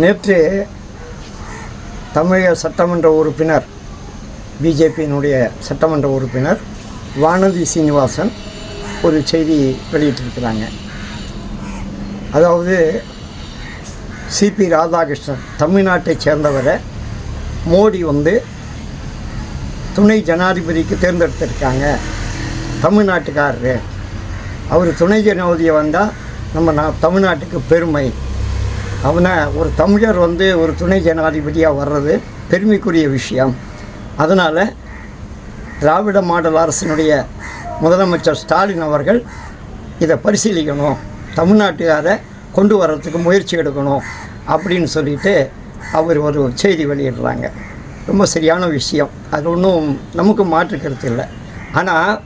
நேற்று தமிழக சட்டமன்ற உறுப்பினர் பிஜேபியினுடைய சட்டமன்ற உறுப்பினர் வானதி சீனிவாசன் ஒரு செய்தி வெளியிட்டிருக்கிறாங்க. அதாவது சிபி ராதாகிருஷ்ணன் தமிழ்நாட்டை சேர்ந்தவரை மோடி வந்து துணை ஜனாதிபதிக்கு தேர்ந்தெடுத்திருக்காங்க. தமிழ்நாட்டுக்காரரு. அவர் துணை ஜனாதிபதியை வந்தால் நம்ம நான் தமிழ்நாட்டுக்கு பெருமை. அவனை ஒரு தமிழர் வந்து ஒரு துணை ஜனாதிபதியாக வர்றது பெருமைக்குரிய விஷயம். அதனால் திராவிட மாடல் அரசினுடைய முதலமைச்சர் ஸ்டாலின் அவர்கள் இதை பரிசீலிக்கணும். தமிழ்நாட்டுக்காரை கொண்டு வர்றதுக்கு முயற்சி எடுக்கணும் அப்படின்னு சொல்லிட்டு அவர் ஒரு செய்தி வெளியிடுறாங்க. ரொம்ப சரியான விஷயம். அது ஒன்றும் நமக்கு மாற்று கருத்து இல்லை. ஆனால்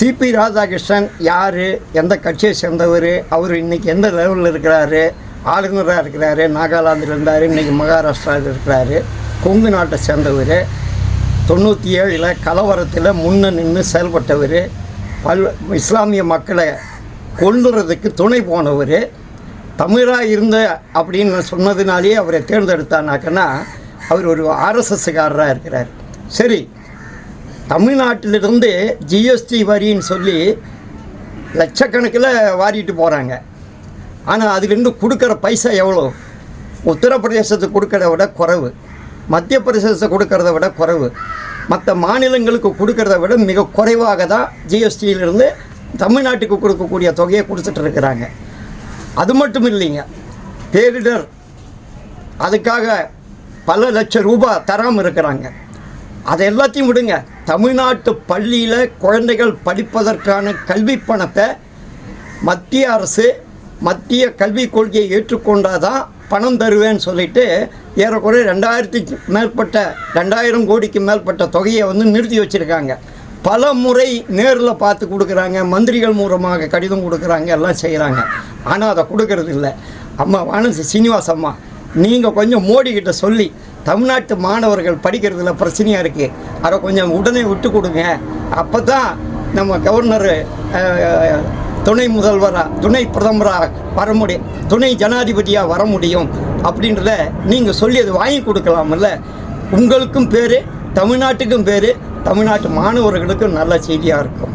சிபி ராதாகிருஷ்ணன் யார்? எந்த கட்சியை சேர்ந்தவர்? அவர் இன்றைக்கி எந்த லெவலில் இருக்கிறாரு? ஆளுநராக இருக்கிறாரு நாகாலாந்தில் இருந்தார் இன்றைக்கி மகாராஷ்டிராவில் இருக்கிறாரு. கொங்கு நாட்டை சேர்ந்தவர். தொண்ணூற்றி ஏழில் கலவரத்தில் முன்ன நின்று செயல்பட்டவர். பல் இஸ்லாமிய மக்களை கொல்லுறதுக்கு துணை போனவர். தமிழாக இருந்த அப்படின்னு சொன்னதுனாலேயே அவரை தேர்ந்தெடுத்தானாக்கன்னா அவர் ஒரு ஆர்எஸ்எஸ்காரராக இருக்கிறார். சரி தமிழ்நாட்டிலிருந்து ஜிஎஸ்டி வரின்னு சொல்லி லட்சக்கணக்கில் வாரிட்டு போகிறாங்க ஆனால் அதுலேருந்து கொடுக்குற பைசா எவ்வளோ? உத்தரப்பிரதேசத்துக்கு கொடுக்கறத விட குறைவு. மத்திய பிரதேசத்தை கொடுக்கறத விட குறைவு. மற்ற மாநிலங்களுக்கு கொடுக்கறத விட மிக குறைவாக தான் ஜிஎஸ்டியிலிருந்து தமிழ்நாட்டுக்கு கொடுக்கக்கூடிய தொகையை கொடுத்துட்டு இருக்கிறாங்க. அது மட்டும் இல்லைங்க பேரிடர். அதுக்காக பல லட்சம் ரூபாய் தராமல் இருக்கிறாங்க. அதை எல்லாத்தையும் விடுங்க. தமிழ்நாட்டு பள்ளியில் குழந்தைகள் படிப்பதற்கான கல்வி பணத்தை மத்திய அரசு மத்திய கல்விக் கொள்கையை ஏற்றுக்கொண்டாதான் பணம் தருவேன்னு சொல்லிட்டு ஏறக்குறைய ரெண்டாயிரத்தி மேற்பட்ட ரெண்டாயிரம் கோடிக்கு மேற்பட்ட தொகையை வந்து நிறுத்தி வச்சுருக்காங்க. பல முறை நேரில் பார்த்து கொடுக்குறாங்க மந்திரிகள் மூலமாக கடிதம் கொடுக்குறாங்க எல்லாம் செய்கிறாங்க ஆனால் அதை கொடுக்கறது இல்லை. அம்மா வானசி சீனிவாஸ் அம்மா நீங்கள் கொஞ்சம் மோடி சொல்லி தமிழ்நாட்டு மாணவர்கள் படிக்கிறதுல பிரச்சனையாக இருக்குது அதை கொஞ்சம் உடனே விட்டு கொடுங்க. அப்போ தான் நம்ம கவர்னர் துணை முதல்வராக துணை பிரதமராக வர முடியும். துணை ஜனாதிபதியாக வர முடியும். அப்படின்றத நீங்கள் சொல்லி அது வாங்கி கொடுக்கலாம்ல. உங்களுக்கும் பேர் தமிழ்நாட்டுக்கும் பேர் தமிழ்நாட்டு மாணவர்களுக்கும் நல்ல செய்தியாக இருக்கும்.